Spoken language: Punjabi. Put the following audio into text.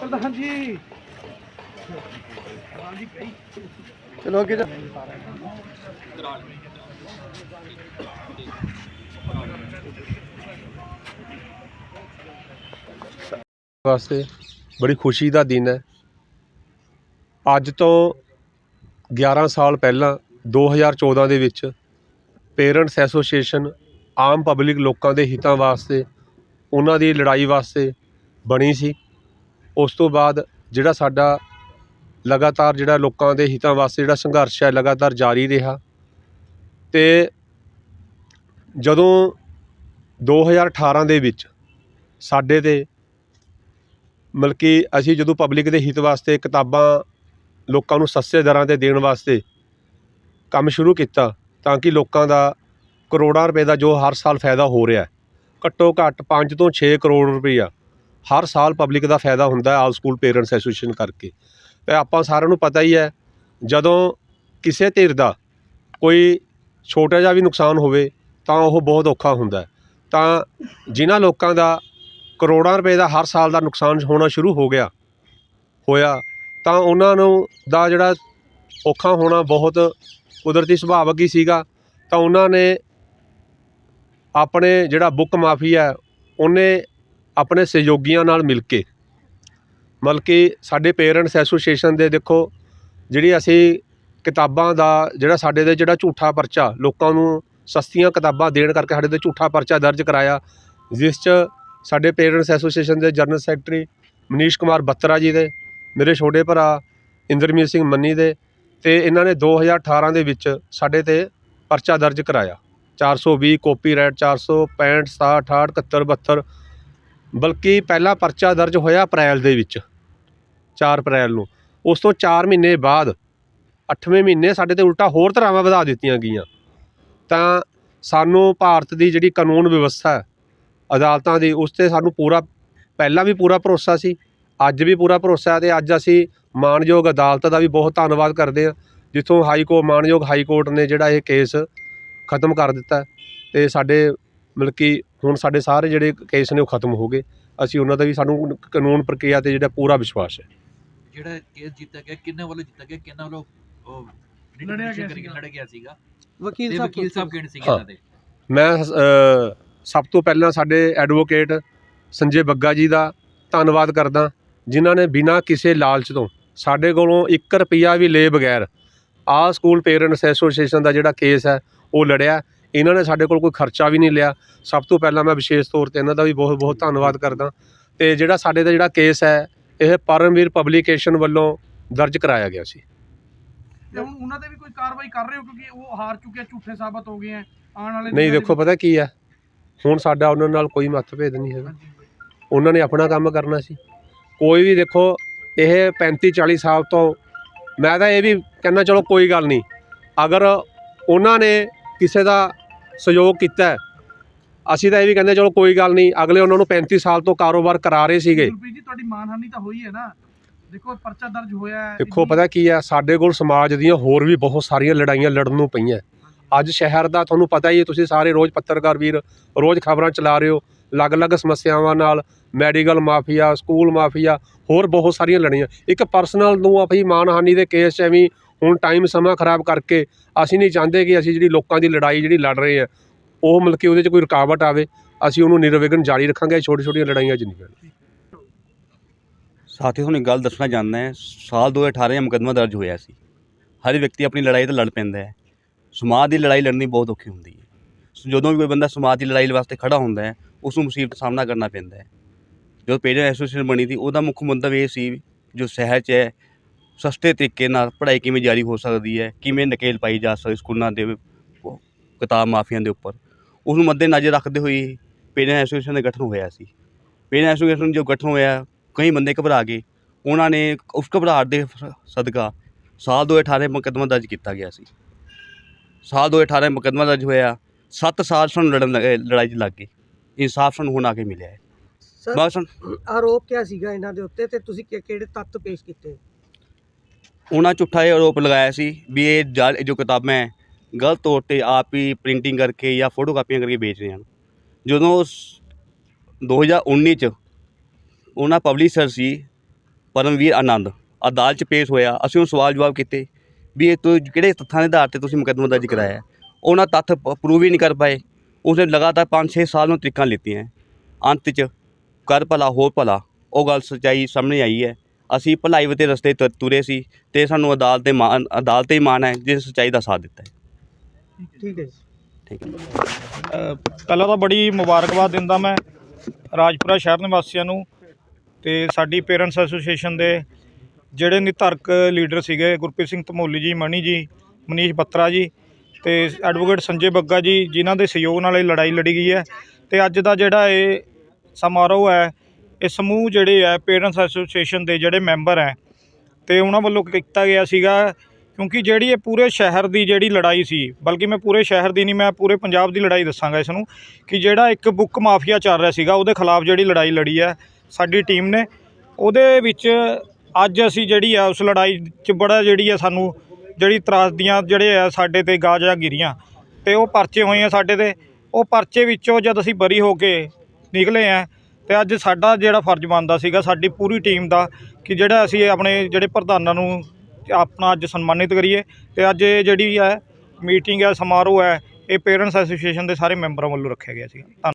ਪ੍ਰਧਾਨ ਜੀ ਚਲੋ ਅੱਗੇ ਜਾ। ਵਾਸਤੇ ਬੜੀ ਖੁਸ਼ੀ ਦਾ ਦਿਨ ਹੈ। ਅੱਜ ਤੋਂ 11 ਸਾਲ ਪਹਿਲਾਂ 2014 ਦੇ ਵਿੱਚ ਪੇਰੈਂਟਸ ਐਸੋਸੀਏਸ਼ਨ ਆਮ ਪਬਲਿਕ ਲੋਕਾਂ ਦੇ ਹਿੱਤਾਂ ਵਾਸਤੇ ਉਹਨਾਂ ਦੀ ਲੜਾਈ ਵਾਸਤੇ ਬਣੀ ਸੀ। ਉਸ ਤੋਂ ਬਾਅਦ ਜਿਹੜਾ ਸਾਡਾ ਲਗਾਤਾਰ ਜਿਹੜਾ ਲੋਕਾਂ ਦੇ ਹਿੱਤਾਂ ਵਾਸਤੇ ਜਿਹੜਾ ਸੰਘਰਸ਼ ਹੈ, ਲਗਾਤਾਰ ਜਾਰੀ ਰਿਹਾ। ਅਤੇ ਜਦੋਂ 2018 ਦੇ ਵਿੱਚ ਸਾਡੇ ਤੇ ਮਤਲਬ ਕਿ ਅਸੀਂ ਜਦੋਂ ਪਬਲਿਕ ਦੇ ਹਿੱਤ ਵਾਸਤੇ ਕਿਤਾਬਾਂ ਲੋਕਾਂ ਨੂੰ ਸਸਤੇ ਦਰਾਂ ਤੇ ਦੇਣ ਵਾਸਤੇ ਕੰਮ ਸ਼ੁਰੂ ਕੀਤਾ, ਤਾਂ ਕਿ ਲੋਕਾਂ ਦਾ ਕਰੋੜਾਂ ਰੁਪਏ ਦਾ ਜੋ ਹਰ ਸਾਲ ਫਾਇਦਾ ਹੋ ਰਿਹਾ ਘੱਟੋ ਘੱਟ 5 ਤੋਂ 6 ਕਰੋੜ ਰੁਪਈਆ ਹਰ ਸਾਲ ਪਬਲਿਕ ਦਾ ਫਾਇਦਾ ਹੁੰਦਾ ਆਲ ਸਕੂਲ ਪੇਰੈਂਟਸ ਐਸੋਸੀਏਸ਼ਨ ਕਰਕੇ। ਤੇ ਆਪਾਂ ਸਾਰਿਆਂ ਨੂੰ ਪਤਾ ਹੀ ਹੈ, ਜਦੋਂ ਕਿਸੇ ਧਿਰ ਦਾ ਕੋਈ ਛੋਟਾ ਜਿਹਾ ਵੀ ਨੁਕਸਾਨ ਹੋਵੇ, ਤਾਂ ਉਹ ਬਹੁਤ ਔਖਾ ਹੁੰਦਾ ਤਾਂ ਜਿਨ੍ਹਾਂ ਲੋਕਾਂ ਦਾ ਕਰੋੜਾਂ ਰੁਪਏ ਦਾ ਹਰ ਸਾਲ ਦਾ ਨੁਕਸਾਨ ਹੋਣਾ ਸ਼ੁਰੂ ਹੋ ਗਿਆ, ਹੋਇਆ, ਤਾਂ ਉਹਨਾਂ ਨੂੰ ਦਾ ਜਿਹੜਾ ਔਖਾ ਹੋਣਾ ਬਹੁਤ ਕੁਦਰਤੀ ਸੁਭਾਵਕ ਹੀ ਸੀਗਾ। ਤਾਂ ਉਹਨਾਂ ਨੇ ਆਪਣੇ ਜਿਹੜਾ ਬੁੱਕ ਮਾਫੀ ਹੈ, ਉਹਨੇ ਆਪਣੇ ਸਹਿਯੋਗੀਆਂ ਨਾਲ ਮਿਲ ਕੇ, ਮਤਲਬ ਕਿ ਸਾਡੇ ਪੇਰੈਂਟਸ ਐਸੋਸੀਏਸ਼ਨ ਦੇ ਦੇਖੋ, ਜਿਹੜੀ ਅਸੀਂ ਕਿਤਾਬਾਂ ਦਾ ਜਿਹੜਾ ਸਾਡੇ ਤੇ ਜਿਹੜਾ ਝੂਠਾ ਪਰਚਾ, ਲੋਕਾਂ ਨੂੰ ਸਸਤੀਆਂ ਕਿਤਾਬਾਂ ਦੇਣ ਕਰਕੇ ਸਾਡੇ ਤੇ ਝੂਠਾ ਪਰਚਾ ਦਰਜ ਕਰਵਾਇਆ ਜਿਸ 'ਚ ਸਾਡੇ ਪੇਰੈਂਟਸ ਐਸੋਸੀਏਸ਼ਨ ਦੇ ਜਨਰਲ ਸੈਕਟਰੀ ਮਨੀਸ਼ ਕੁਮਾਰ ਬੱਤਰਾ ਜੀ ਦੇ, ਮੇਰੇ ਛੋਟੇ ਭਰਾ ਇੰਦਰਮੀਤ ਸਿੰਘ ਮੰਨੀ ਦੇ ਅਤੇ ਇਹਨਾਂ ਨੇ 2018 ਦੇ ਵਿੱਚ ਸਾਡੇ ਤੇ ਪਰਚਾ ਦਰਜ ਕਰਾਇਆ। 420 ਕਾਪੀਰਾਈਟ 465 67 68 71 72 ਬਲਕਿ ਪਹਿਲਾ ਪਰਚਾ ਦਰਜ ਹੋਇਆ ਅਪ੍ਰੈਲ ਦੇ ਵਿੱਚ 4 ਅਪ੍ਰੈਲ ਨੂੰ। ਉਸ ਤੋਂ 4 ਮਹੀਨੇ ਬਾਅਦ 8ਵੇਂ ਮਹੀਨੇ ਸਾਡੇ ਤੇ ਉਲਟਾ ਹੋਰ ਧਾਰਾਵਾਂ ਵਧਾ ਦਿੱਤੀਆਂ ਗਈਆਂ। ਤਾਂ ਸਾਨੂੰ ਭਾਰਤ ਦੀ ਜਿਹੜੀ ਕਾਨੂੰਨ ਵਿਵਸਥਾ ਹੈ, ਅਦਾਲਤਾਂ ਦੀ, ਉਸ ਤੇ ਸਾਨੂੰ ਪੂਰਾ, ਪਹਿਲਾਂ ਵੀ ਪੂਰਾ ਭਰੋਸਾ ਸੀ, ਅੱਜ ਵੀ ਪੂਰਾ ਭਰੋਸਾ ਹੈ ਤੇ ਅੱਜ ਅਸੀਂ ਮਾਣਯੋਗ ਅਦਾਲਤ ਦਾ ਵੀ ਬਹੁਤ ਧੰਨਵਾਦ ਕਰਦੇ ਹਾਂ, ਜਿੱਥੋਂ ਹਾਈ ਕੋਰਟ ਮਾਨਯੋਗ ਹਾਈ ਕੋਰਟ ਨੇ ਜਿਹੜਾ ਇਹ ਕੇਸ ਖਤਮ ਕਰ ਦਿੱਤਾ ਤੇ ਸਾਡੇ ਮਤਲਬ ਕਿ ਹੁਣ ਸਾਡੇ ਸਾਰੇ ਜਿਹੜੇ ਕੇਸ ਨੇ ਉਹ ਖਤਮ ਹੋ ਗਏ। ਅਸੀਂ ਉਹਨਾਂ ਦਾ ਵੀ ਸਾਨੂੰ ਕਾਨੂੰਨ ਪ੍ਰਕਿਰਿਆ ਤੇ ਜਿਹੜਾ ਪੂਰਾ ਵਿਸ਼ਵਾਸ ਹੈ। ਜਿਹੜਾ ਕੇਸ ਜਿੱਤਿਆ ਗਿਆ ਕਿੰਨੇ ਵੱਲੋਂ ਜਿੱਤਿਆ ਗਿਆ ਕਿੰਨਾ ਵੱਲੋਂ ਲੜਿਆ ਗਿਆ ਸੀਗਾ। ਲੜਿਆ ਗਿਆ ਸੀਗਾ? ਵਕੀਲ ਸਾਹਿਬ ਵਕੀਲ ਸਾਹਿਬ ਕਿਹੜੇ ਸੀਗੇ। ਇਹਨਾਂ ਦੇ? ਮੈਂ ਸਭ ਤੋਂ ਪਹਿਲਾਂ ਸਾਡੇ ਐਡਵੋਕੇਟ ਸੰਜੇ ਬੱਗਾ ਜੀ ਦਾ ਧੰਨਵਾਦ ਕਰਦਾ ਜਿਨ੍ਹਾਂ ਨੇ ਬਿਨਾਂ ਕਿਸੇ ਲਾਲਚ ਤੋਂ ਸਾਡੇ ਕੋਲੋਂ 1 ਰੁਪਿਆ ਵੀ ਲਏ ਬਗੈਰ ਆਹ ਸਕੂਲ ਪੇਰੈਂਟਸ ਐਸੋਸੀਏਸ਼ਨ ਦਾ ਜਿਹੜਾ ਕੇਸ ਹੈ ਉਹ ਲੜਿਆ। ਇਹਨਾਂ ਨੇ ਸਾਡੇ ਕੋਲ ਕੋਈ ਖਰਚਾ ਵੀ ਨਹੀਂ ਲਿਆ। ਸਭ ਤੋਂ ਪਹਿਲਾਂ ਮੈਂ ਵਿਸ਼ੇਸ਼ ਤੌਰ ਤੇ ਇਹਨਾਂ ਦਾ ਵੀ ਬਹੁਤ ਬਹੁਤ ਧੰਨਵਾਦ ਕਰਦਾ। ਤੇ ਜਿਹੜਾ ਸਾਡੇ ਦਾ ਜਿਹੜਾ ਕੇਸ ਹੈ ਇਹ ਪਰਮਵੀਰ ਪਬਲੀਕੇਸ਼ਨ ਵੱਲੋਂ ਦਰਜ ਕਰਾਇਆ ਗਿਆ ਸੀ। ਤੇ ਹੁਣ ਉਹਨਾਂ ਤੇ ਵੀ ਕੋਈ ਕਾਰਵਾਈ ਕਰ ਰਹੇ ਹੋ? ਕਿਉਂਕਿ ਉਹ ਹਾਰ ਚੁੱਕੇ ਆ, ਝੂਠੇ ਸਾਬਤ ਹੋ ਗਏ ਆ ਆਉਣ ਵਾਲੇ ਨਹੀਂ ਦਿਨਾਂ ਦੇਖੋ ਪਤਾ ਕੀ ਹੈ? ਹੁਣ ਸਾਡਾ ਉਹਨਾਂ ਨਾਲ ਕੋਈ ਮਤਭੇਦ ਨਹੀਂ ਹੈਗਾ। ਉਹਨਾਂ ਨੇ ਆਪਣਾ ਕੰਮ ਕਰਨਾ ਸੀ। ਕੋਈ ਵੀ ਦੇਖੋ ਇਹ 35 40 ਸਾਲ ਤੋਂ ਮੈਂ ਤਾਂ ਇਹ ਵੀ ਕਹਿੰਦਾ ਚਲੋ ਕੋਈ ਗੱਲ ਨਹੀਂ। ਅਗਰ ਉਹਨਾਂ ਨੇ ਕਿਸੇ ਦਾ ਸਹਿਯੋਗ ਕੀਤਾ ਅਸੀਂ ਤਾਂ ਇਹ ਵੀ ਕਹਿੰਦੇ ਚਲੋ ਕੋਈ ਗੱਲ ਨਹੀਂ ਅਗਲੇ ਉਹਨਾਂ ਨੂੰ 35 ਸਾਲ ਤੋਂ ਕਾਰੋਬਾਰ ਕਰਾ ਰਹੇ ਸੀਗੇ। ਗੁਰਪ੍ਰੀਤ ਜੀ ਤੁਹਾਡੀ ਮਾਨਹਾਨੀ ਤਾਂ ਹੋਈ ਹੈ ਨਾ। ਦੇਖੋ ਪਰਚਾ ਦਰਜ ਹੋਇਆ ਹੈ। ਦੇਖੋ ਪਤਾ ਕੀ ਹੈ ਸਾਡੇ ਕੋਲ ਸਮਾਜ ਦੀਆਂ ਹੋਰ ਵੀ ਬਹੁਤ ਸਾਰੀਆਂ ਲੜਾਈਆਂ ਲੜਨ ਨੂੰ ਪਈਆਂ। ਅੱਜ ਸ਼ਹਿਰ ਦਾ ਤੁਹਾਨੂੰ ਪਤਾ ਹੀ ਹੈ ਤੁਸੀਂ ਸਾਰੇ ਰੋਜ਼ ਪੱਤਰਕਾਰ ਵੀਰ ਰੋਜ਼ ਖਬਰਾਂ ਚਲਾ ਰਹੇ ਹੋ। ਅਲੱਗ-ਅਲੱਗ ਸਮੱਸਿਆਵਾਂ ਨਾਲ ਮੈਡੀਕਲ ਮਾਫੀਆ ਸਕੂਲ ਮਾਫੀਆ ਹੋਰ ਬਹੁਤ ਸਾਰੀਆਂ ਲੜੀਆਂ। ਇੱਕ ਪਰਸਨਲ ਨੂੰ ਆਪਣੀ ਮਾਨਹਾਨੀ ਦੇ ਕੇਸ 'ਚ ਐਵੇਂ ਹੁਣ ਟਾਈਮ ਸਮਾਂ ਖਰਾਬ ਕਰਕੇ ਅਸੀਂ ਨਹੀਂ ਚਾਹੁੰਦੇ ਕਿ ਅਸੀਂ ਜਿਹੜੀ ਲੋਕਾਂ ਦੀ ਲੜਾਈ ਜਿਹੜੀ ਲੜ ਰਹੇ ਆ, ਉਹ ਮਤਲਬ ਕਿ ਉਹਦੇ 'ਚ ਕੋਈ ਰੁਕਾਵਟ ਆਵੇ, ਅਸੀਂ ਉਹਨੂੰ ਨਿਰਵਿਘਨ ਜਾਰੀ ਰੱਖਾਂਗੇ ਛੋਟੀ ਛੋਟੀਆਂ ਲੜਾਈਆਂ 'ਚ ਨਹੀਂ ਪੈਣਾ ਸਾਥੀ ਤੁਹਾਨੂੰ ਇੱਕ ਗੱਲ ਦੱਸਣਾ ਚਾਹੁੰਦਾ ਹਾਂ, ਸਾਲ 2018 ਵਿੱਚ ਮੁਕੱਦਮਾ ਦਰਜ ਹੋਇਆ ਸੀ। ਹਰ ਵਿਅਕਤੀ ਆਪਣੀ ਲੜਾਈ ਤਾਂ ਲੜ ਪੈਂਦਾ ਹੈ। ਸਮਾਜ ਦੀ ਲੜਾਈ ਲੜਨੀ ਬਹੁਤ ਔਖੀ ਹੁੰਦੀ ਹੈ। ਸੋ, ਜਦੋਂ ਵੀ ਕੋਈ ਬੰਦਾ ਸਮਾਜ ਦੀ ਲੜਾਈ ਵਾਸਤੇ ਖੜਾ ਹੁੰਦਾ ਹੈ, ਉਸ ਨੂੰ ਮੁਸੀਬਤ ਦਾ ਸਾਹਮਣਾ ਕਰਨਾ ਪੈਂਦਾ ਹੈ। ਜਦੋਂ ਪੇਰੈਂਟ ਐਸੋਸੀਏਸ਼ਨ ਬਣੀ ਸੀ, ਉਹਦਾ ਮੁੱਖ ਮੰਤਵ ਇਹ ਸੀ ਜੋ ਸ਼ਹਿਰ 'ਚ ਹੈ ਸਸਤੇ ਤਰੀਕੇ ਨਾਲ ਪੜ੍ਹਾਈ ਕਿਵੇਂ ਜਾਰੀ ਹੋ ਸਕਦੀ ਹੈ ਕਿਵੇਂ ਨਕੇਲ ਪਾਈ ਜਾ ਸਕਦੀ ਸਕੂਲਾਂ ਦੇ ਕਿਤਾਬ ਮਾਫੀਆਂ ਦੇ ਉੱਪਰ। ਉਸ ਨੂੰ ਮੱਦੇ ਨਜ਼ਰ ਰੱਖਦੇ ਹੋਏ ਪੇਰੈਂਟ ਐਸੋਸੀਏਸ਼ਨ ਦਾ ਗਠਨ ਹੋਇਆ ਸੀ। ਪੇਰੈਂਟ ਐਸੋਸੀਏਸ਼ਨ ਜੋ ਗਠਨ ਹੋਇਆ ਕਈ ਬੰਦੇ ਘਬਰਾ ਗਏ। ਉਹਨਾਂ ਨੇ ਉਸ ਘਬਰਾਹਟ ਦੇ ਸਦਕਾ ਸਾਲ 2018 ਮੁਕੱਦਮਾ ਦਰਜ ਕੀਤਾ ਗਿਆ ਸੀ। ਸਾਲ 2018 ਮੁਕੱਦਮਾ ਦਰਜ ਹੋਇਆ 7 ਸਾਲ ਸਾਨੂੰ ਲੜਨ ਲੱਗੇ ਲੜਾਈ 'ਚ ਲੱਗ ਗਏ। ਇਨਸਾਫ ਸਾਨੂੰ ਹੁਣ ਆ ਕੇ ਮਿਲਿਆ ਹੈ। ਸਰ ਬਸ ਆਰੋਪ ਕਿਆ ਸੀਗਾ ਇਹਨਾਂ ਦੇ ਉੱਤੇ ਤੇ ਤੁਸੀਂ ਕਿਹੜੇ ਤੱਤ ਪੇਸ਼ ਕੀਤੇ? ਉਹਨਾਂ ਝੂਠਾ ਇਹ ਆਰੋਪ ਲਗਾਇਆ ਸੀ ਵੀ ਇਹ ਜਾਲ ਜੋ ਕਿਤਾਬਾਂ ਹੈ, ਗਲਤ ਤੌਰ ਤੇ ਆਪ ਹੀ ਪ੍ਰਿੰਟਿੰਗ ਕਰਕੇ ਜਾਂ ਫੋਟੋ ਕਾਪੀਆਂ ਕਰਕੇ ਵੇਚ ਰਹੇ ਹਨ। ਜਦੋਂ ਉਸ 2019 ਚ ਉਹਨਾਂ ਪਬਲਿਸ਼ਰ ਸੀ ਪਰਮਵੀਰ ਆਨੰਦ, ਅਦਾਲਤ ਚ ਪੇਸ਼ ਹੋਇਆ, ਅਸੀਂ ਉਹ ਸਵਾਲ ਜਵਾਬ ਕੀਤੇ ਵੀ ਇਹ ਤੋਂ ਕਿਹੜੇ ਤੱਥਾਂ ਦੇ ਆਧਾਰ ਤੇ ਤੁਸੀਂ ਮੁਕੱਦਮਾ ਦਰਜ ਕਰਾਇਆ ਉਹਨਾਂ ਤੱਥ ਪ੍ਰੂਵ ਹੀ ਨਹੀਂ ਕਰ ਪਾਏ। ਉਸਨੇ ਲਗਾਤਾਰ 5-6 ਸਾਲ ਨੂੰ ਤਰੀਕਾਂ ਲਿੱਤੀਆਂ ਅੰਤ ਚ ਕਰ ਭਲਾ, ਹੋਰ ਭਲਾ, ਉਹ ਗੱਲ ਸੱਚਾਈ ਸਾਹਮਣੇ ਆਈ ਹੈ। ਅਸੀਂ ਭਲਾਈ ਦੇ ਰਸਤੇ ਤੁ- ਤੁਰੇ ਸੀ ਤੇ ਸਾਨੂੰ ਅਦਾਲਤ ਮਾਨ ਅਦਾਲਤ ਤੇ ਹੀ ਮਾਨ ਹੈ ਜਿਸ ਸੱਚਾਈ ਦਾ ਸਾਥ ਦਿੱਤਾ ਹੈ। ਠੀਕ ਹੈ ਜੀ। ਠੀਕ ਹੈ। ਅ, ਪਹਿਲਾਂ ਤਾਂ ਬੜੀ ਮੁਬਾਰਕਬਾਦ ਦਿੰਦਾ ਮੈਂ ਰਾਜਪੁਰਾ ਸ਼ਹਿਰ ਨਿਵਾਸੀਆਂ ਨੂੰ ਤੇ ਸਾਡੀ ਪੇਰੈਂਟਸ ਐਸੋਸੀਏਸ਼ਨ ਦੇ ਜਿਹੜੇ ਨਿਧਰਕ ਲੀਡਰ ਸੀਗੇ ਗੁਰਪ੍ਰੀਤ ਸਿੰਘ ਧਮੋਲੀ ਜੀ ਮਣੀ ਜੀ ਮਨੀਸ਼ ਬੱਤਰਾ ਜੀ ਤੇ ਐਡਵੋਕੇਟ ਸੰਜੇ ਬੱਗਾ ਜੀ ਜਿਨ੍ਹਾਂ ਦੇ ਸਹਿਯੋਗ ਨਾਲ ਇਹ ਲੜਾਈ ਲੜੀ ਗਈ ਹੈ ਤੇ ਅੱਜ ਦਾ ਜਿਹੜਾ ਇਹ ਸਮਾਰੋਹ ਹੈ ਇਹ ਸਮੂਹ ਜਿਹੜੇ ਹੈ ਪੇਰੈਂਟਸ ਐਸੋਸੀਏਸ਼ਨ ਦੇ ਜਿਹੜੇ ਮੈਂਬਰ ਹੈ ਤੇ ਉਹਨਾਂ ਵੱਲੋਂ ਕੀਤਾ ਗਿਆ ਸੀਗਾ, ਕਿਉਂਕਿ ਜਿਹੜੀ ਇਹ ਪੂਰੇ ਸ਼ਹਿਰ ਦੀ ਜਿਹੜੀ ਲੜਾਈ ਸੀ, ਬਲਕਿ ਮੈਂ ਪੂਰੇ ਸ਼ਹਿਰ ਦੀ ਨਹੀਂ, ਮੈਂ ਪੂਰੇ ਪੰਜਾਬ ਦੀ ਲੜਾਈ ਦੱਸਾਂਗਾ ਇਸ ਨੂੰ ਕਿ ਜਿਹੜਾ ਇੱਕ ਬੁੱਕ ਮਾਫੀਆ ਚੱਲ ਰਿਹਾ ਸੀਗਾ, ਉਹਦੇ ਖਿਲਾਫ ਜਿਹੜੀ ਲੜਾਈ ਲੜੀ ਹੈ ਸਾਡੀ ਟੀਮ ਨੇ। ਉਹਦੇ ਵਿੱਚ ਅੱਜ ਅਸੀਂ ਜਿਹੜੀ ਆ, ਉਸ ਲੜਾਈ 'ਚ ਬੜਾ ਜਿਹੜੀ ਆ ਸਾਨੂੰ, ਜਿਹੜੀ ਤਰਾਸਦੀਆਂ ਜਿਹੜੇ ਆ ਸਾਡੇ ਤੇ ਗਾਜਾ ਗਿਰੀਆਂ, ਤੇ ਉਹ ਪਰਚੇ ਹੋਏ ਆ ਸਾਡੇ ਤੇ। ਉਹ ਪਰਚੇ ਵਿੱਚੋਂ ਜਦ ਅਸੀਂ ਬਰੀ ਹੋ ਕੇ ਨਿਕਲੇ ਆ ਤੇ ਅੱਜ ਸਾਡਾ ਜਿਹੜਾ ਫਰਜ਼ ਬਣਦਾ ਸੀਗਾ, ਸਾਡੀ ਪੂਰੀ ਟੀਮ ਦਾ, ਕਿ ਜਿਹੜਾ ਅਸੀਂ ਆਪਣੇ ਜਿਹੜੇ ਪ੍ਰਧਾਨਾਂ ਨੂੰ ਆਪਣਾ ਅੱਜ ਸਨਮਾਨਿਤ ਕਰੀਏ। ਤੇ ਅੱਜ ਇਹ ਜਿਹੜੀ ਹੈ, ਮੀਟਿੰਗ ਹੈ, ਸਮਾਰੋਹ ਹੈ, ਇਹ ਪੇਰੈਂਟਸ ਐਸੋਸੀਏਸ਼ਨ ਦੇ ਸਾਰੇ ਮੈਂਬਰਾਂ ਵੱਲੋਂ ਰੱਖਿਆ ਗਿਆ ਸੀ ਧੰਨਵਾਦ।